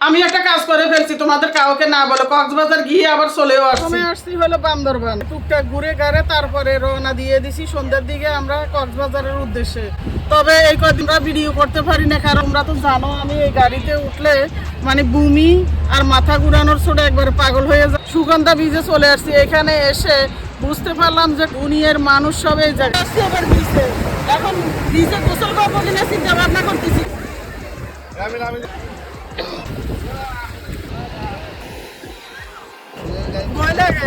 আমি একটা কাজ করে ফেলছি তোমাদের কাউকে না বলে কক্সবাজার গিয়ে আবার চলেও আসছি। আসছি হলো বান্দরবান। টুকটাক ঘুরে গাড়ে তারপরে রওনা দিয়ে দিছি সন্ধ্যার দিকে আমরা কক্সবাজারের উদ্দেশ্যে। তবে এই কদিন আমরা ভিডিও করতে পারি না কারণ আমরা তো জানো আমি এই গাড়িতে উঠলে মানে বুমি আর মাথা ঘুরানোর ছোট একবার পাগল হয়ে যায়। সুগন্ধা বিজে চলে আসছি। এখানে এসে বুঝতে পারলাম যে দুনিয়ার মানুষ সব এই জায়গায়। আসছি আবার বিচে এখন বিচে গোসল করব কিনা চিন্তা ভাবনা করতেছি।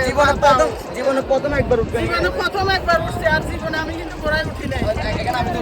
জীবনে প্রথম জীবনে প্রথম একবার উঠবে। জীবনে প্রথম একবার উঠছে আর জীবনে আমি কিন্তু ঘোড়ায় উঠি নাই। এখানে আমি তো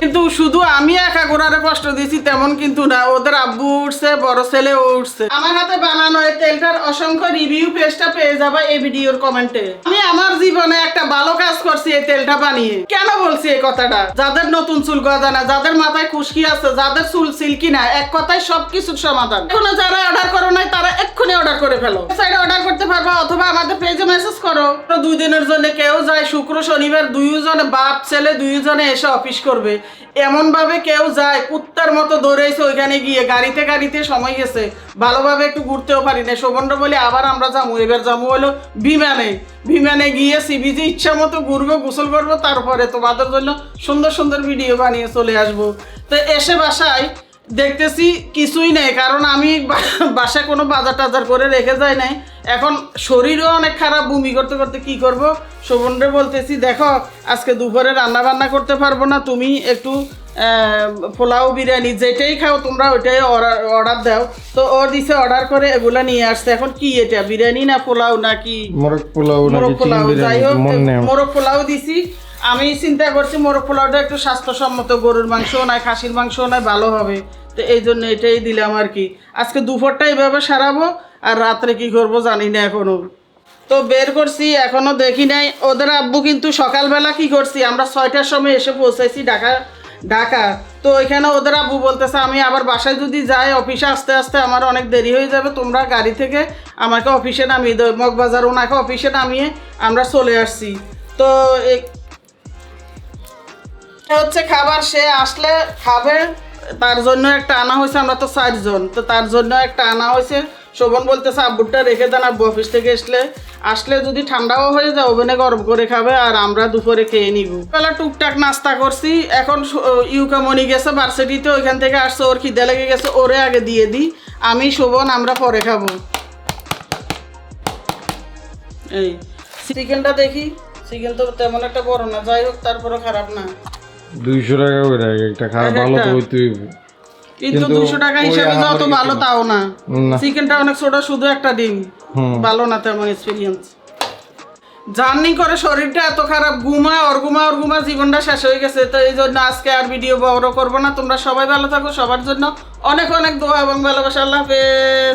কিন্তু শুধু আমি একা কষ্ট দিয়েছি, তেমন কিন্তু না। ওদের আব্বু উঠছে, বড় ছেলে উঠছে। আমার হাতে বানানো এই তেলটার অসংখ্য রিভিউ পেজটা পেয়ে এই ভিডিওর কমেন্টে আমি আমার জীবনে একটা ভালো কাজ করছি এই তেলটা বানিয়ে। কেন বলছি এই কথাটা? যাদের নতুন চুল গজা না যাদের মাথায় খুশকি আছে, যাদের চুল সিল্কি না, এক কথায় সবকিছুর সমাধান। এখনও যারা অর্ডার করো নাই, তারা এক্ষুনি অর্ডার করে ফেলো। সাইডে অর্ডার করতে পারব অথবা আমাদের পেজে মেসেজ করো। দুই দিনের জন্য কেউ যায়, শুক্র, শনিবার, দুইজনে বাপ, ছেলে, দুইজনে এসে অফিস করবে। এমনভাবে কেউ যায়, কুত্তার মতো দৌড়াইছে ওইখানে গিয়ে, গাড়িতে গাড়িতে সময় গেছে। ভালোভাবে একটু ঘুরতেও পারি না শোভন বলে, আবার আমরা যাব এবার যাব হলো বিমানে। বিমানে গিয়ে সিবিজি ইচ্ছা মতো ঘুরবো, গোসল করব, তারপরে তোমাদের জন্য সুন্দর সুন্দর ভিডিও বানিয়ে চলে আসব। তো এসে বাসায় দেখতেছি কিছুই নেই কারণ আমি বাসায় কোনো বাজার টাজার করে রেখে যাই নাই। এখন শরীরও অনেক খারাপ বমি করতে করতে কি করব? শোভনরে বলতেছি দেখো আজকে দুপুরে রান্না বান্না করতে পারব না তুমি একটু আহ, পোলাও বিরিয়ানি যেটাই খাও তোমরা ওইটাই অর্ডার দাও। তো ও দিছে অর্ডার করে এগুলা নিয়ে আসছে। এখন কি এটা বিরিয়ানি না পোলাও না কি মোরগ পোলাও নাকি মোরগ পোলাও? যাই হোক। মোরগ পোলাও দিছি। আমি চিন্তা করছি মোরগ পোলাওটা একটু স্বাস্থ্যসম্মত গরুর মাংসও নয় খাসির মাংসও নয় ভালো হবে। তো এই জন্য এটাই দিলাম আর কি। আজকে দুপুরটা এইভাবে সারাবো আর রাত্রে কি করব জানি না এখনও তো বের করছি এখনও দেখি নাই। ওদের আব্বু কিন্তু সকালবেলা কি করছি, আমরা ছয়টার সময় এসে পৌঁছাইছি ঢাকা ঢাকা। তো ওইখানে ওদের আব্বু বলতেছে, আমি আবার বাসায় যদি যাই, অফিসে আসতে আসতে আমার অনেক দেরি হয়ে যাবে, তোমরা গাড়ি থেকে আমাকে অফিসে নামিয়ে দেবো মগবাজার ওনাকে অফিসে নামিয়ে আমরা চলে আসছি। তো হচ্ছে খাবার, সে আসলে খাবে, তার জন্য একটা আনা হয়েছে, আমরা তো চারজন। তো তার জন্য একটা আনা হয়েছে। শোভন বলতেছে, আব্বুরটা রেখে দেন আব্বু অফিস থেকে আসলে আসলে যদি ঠান্ডাও হয়ে যায়, ওভেনে গরম করে খাবে আর আমরা দুপুরে খেয়ে নিব। বেলা টুকটাক নাস্তা করছি, এখন ইউকামনি গেছে ভার্সিটিতে, ওইখান থেকে আসছে, ওর খিদে লেগে গেছে, ওরে আগে দিয়ে দিই, আমি, শোভন, আমরা পরে খাব। এই, চিকেনটা দেখি, চিকেন তো তেমন একটা বড় না, যাই হোক তারপরে খারাপ না। দুইশো টাকা করে একটা খারাপ ভালো তো। কিন্তু দুশো টাকা হিসাবে যত ভালো তাও না। চিকেনটা অনেক ছোট শুধু একটা ডিম। ভালো না তেমন এক্সপিরিয়েন্স জার্নি করে শরীরটা এত খারাপ ঘুমা ওর ঘুমা ওর ঘুমা জীবনটা শেষ হয়ে গেছে। তো এই জন্য আজকে আর ভিডিও বড় করব না। তোমরা সবাই ভালো থাকো সবার জন্য অনেক অনেক দোয়া এবং ভালোবাসা। আল্লাহ হাফেজ।